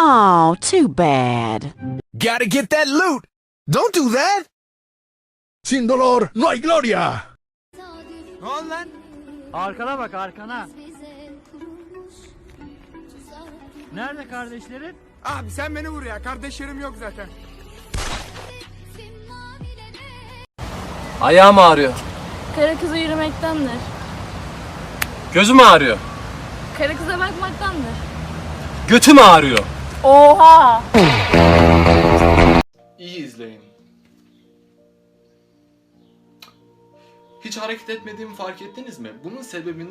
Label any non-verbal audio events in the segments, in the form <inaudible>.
Oh, too bad. Gotta get that loot. Don't do that. Sin dolor no hay gloria. Ne oldu lan? Arkana bak arkana. Nerede kardeşlerin? Abi sen beni vur ya. Kardeşlerim yok zaten. Ayağım ağrıyor. Kara kıza yürümektendir. Gözüm ağrıyor. Kara kıza bakmaktandır. Götüm ağrıyor. Oha! İyi izleyin. Hiç hareket etmediğimi fark ettiniz mi? Bunun sebebini...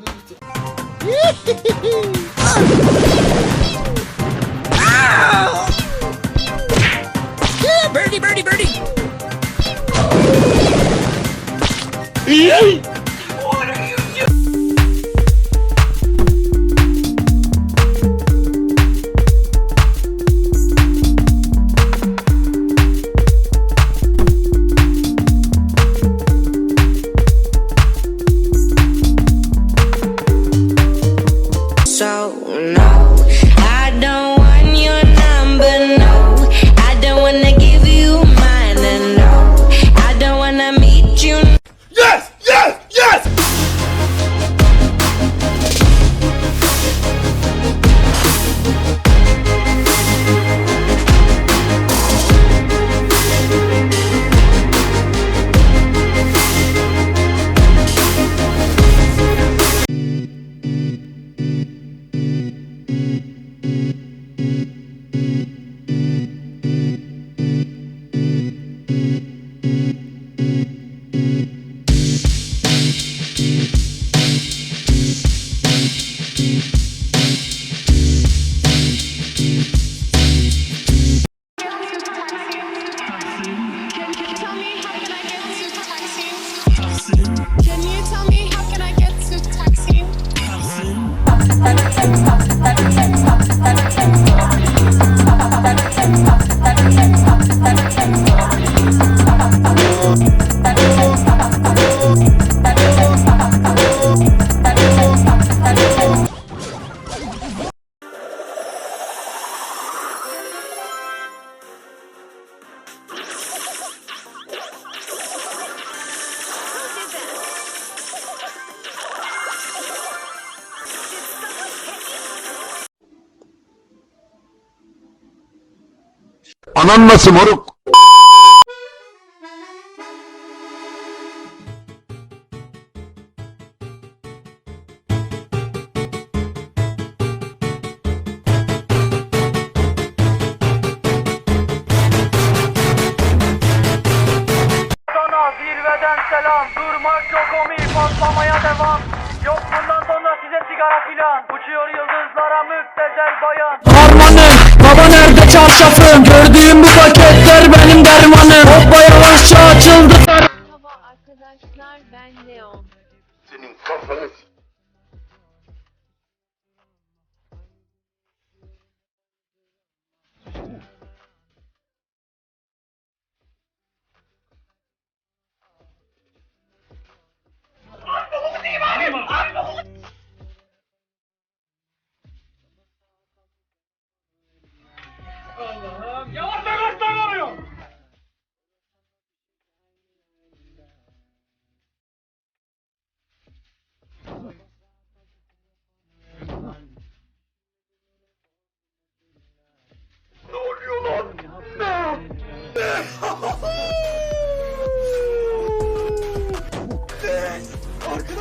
So Can you tell me Anan nasıl moruk? Sana zirveden selam. Durmak yok omi patlamaya devam. Yok bundan sigara filan. Uçuyor yıldızlara müptezel bayan. Harmanım Baba nerede çarşafım Gördüğüm bu paketler benim dermanım Hoppa yavaşça açıldı Merhaba arkadaşlar ben Leon. Arkadaşlar bu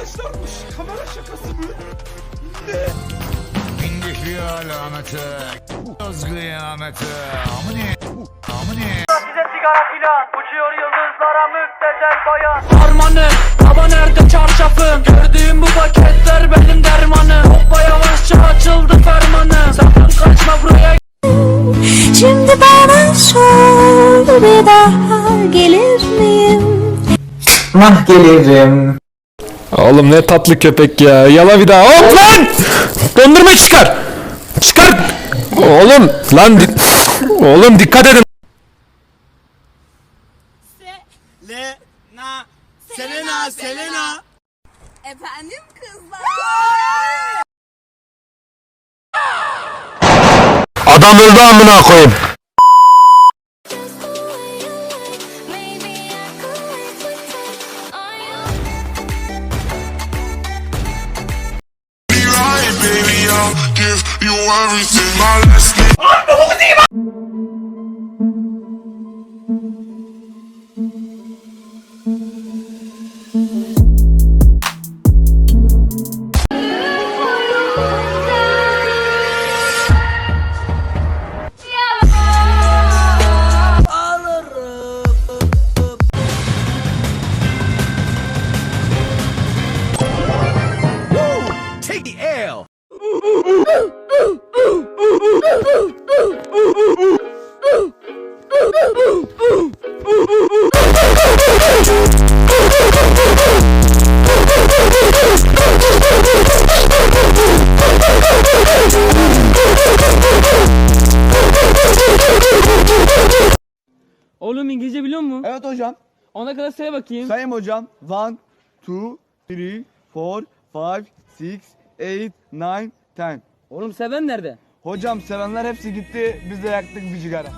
ş- kamera şakası mı? İndik alameti. Öz kıyameti. Amını. Amını. Size sigara filan. Uçuyor yıldızlara müptezel bayan. Harmanım Baba nerede çarşafım Gördüğüm bu paketler benim dermanım Hoppa yavaşça açıldı fermanım Sakın kaçma buraya Şimdi bana sor bir daha gelir mi Nah gelirim. Oğlum ne tatlı köpek ya. Yala bir daha. Hop lan! Dondurma çıkar. Çıkar. Oğlum lan di- Oğlum dikkat edin. Selena, Selena. Efendim kızlar. Adam öldü amına koyayım. Oğlum İngilizce biliyor musun? Evet hocam. Ona kadar say bakayım. Sayayım hocam. 1, 2, 3, 4, 5, 6, 8, 9, 10. Oğlum seven nerede? Hocam sevenler hepsi gitti. Biz de yaktık bir cigara.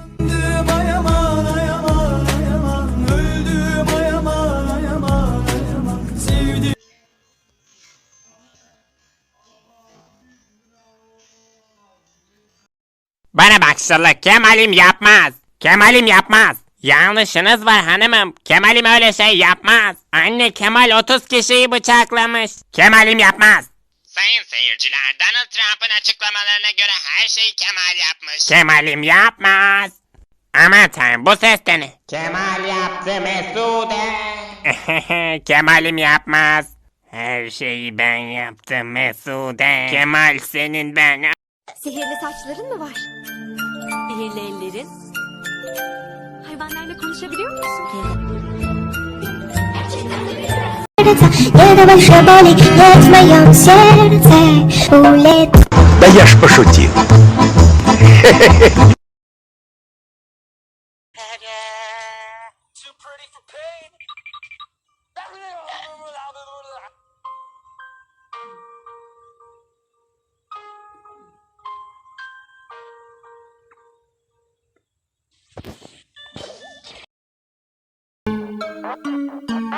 Bana bak Sırlı, Kemal'im yapmaz. Kemal'im yapmaz. Yanlışınız var hanımım. Kemal'im öyle şey yapmaz. Anne Kemal 30 kişiyi bıçaklamış. Kemal'im yapmaz. Sayın seyirciler, Donald Trump'ın açıklamalarına göre her şeyi Kemal yapmış. Kemal'im yapmaz. Aman tanrım bu ses de ne? Kemal yaptı Mesude. <laughs> Kemal'im yapmaz. Her şeyi ben yaptım Mesude. Kemal senin ben Sihirli saçların mı var? Sihirli ellerin? Hayvanlarla konuşabiliyor musun? Я большой боли, нет в моем сердце улет. Да я ж пошутил. At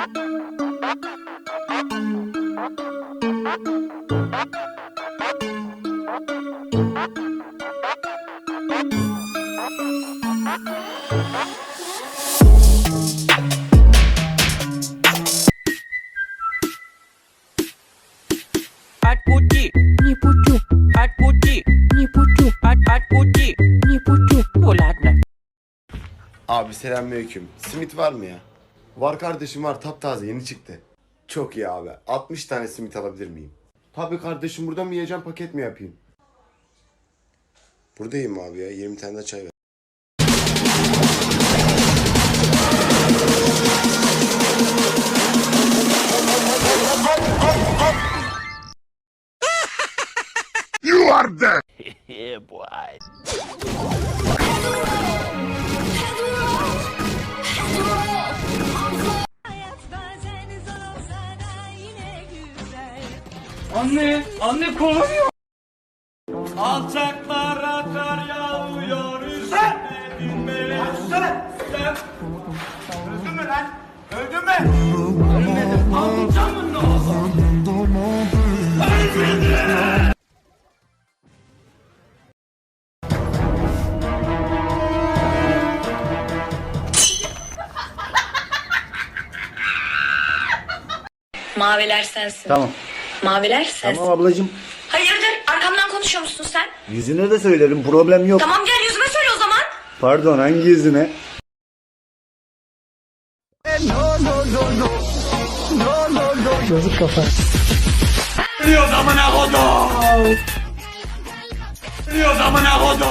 Gucci. Не пучу. At Gucci. Не пучу. At at Gucci. Не пучу. Ну ладно. Abi selamünaleyküm. Simit var mı ya? Var kardeşim var taptaze yeni çıktı. Çok iyi abi. 60 tane simit alabilir miyim? Tabii kardeşim burada mı yiyeceğim paket mi yapayım? Buradayım abi ya 20 tane de çay ver. You are dead. <laughs> Anne, anne kovalıyor. Alçaklara kar yağıyor üzerine binmeye. Sen, sen. Öldün mü lan? Öldün mü? Ölmedim. Alacağım onu. Maviler sensin. Tamam. Maviler sensin. Tamam ablacığım. Hayırdır? Arkamdan konuşuyor musun sen? Yüzüne de söylerim problem yok. Tamam gel yüzüme söyle o zaman. Pardon hangi yüzüne? Ölüyor zamana kodu. Ölüyor zamana kodu.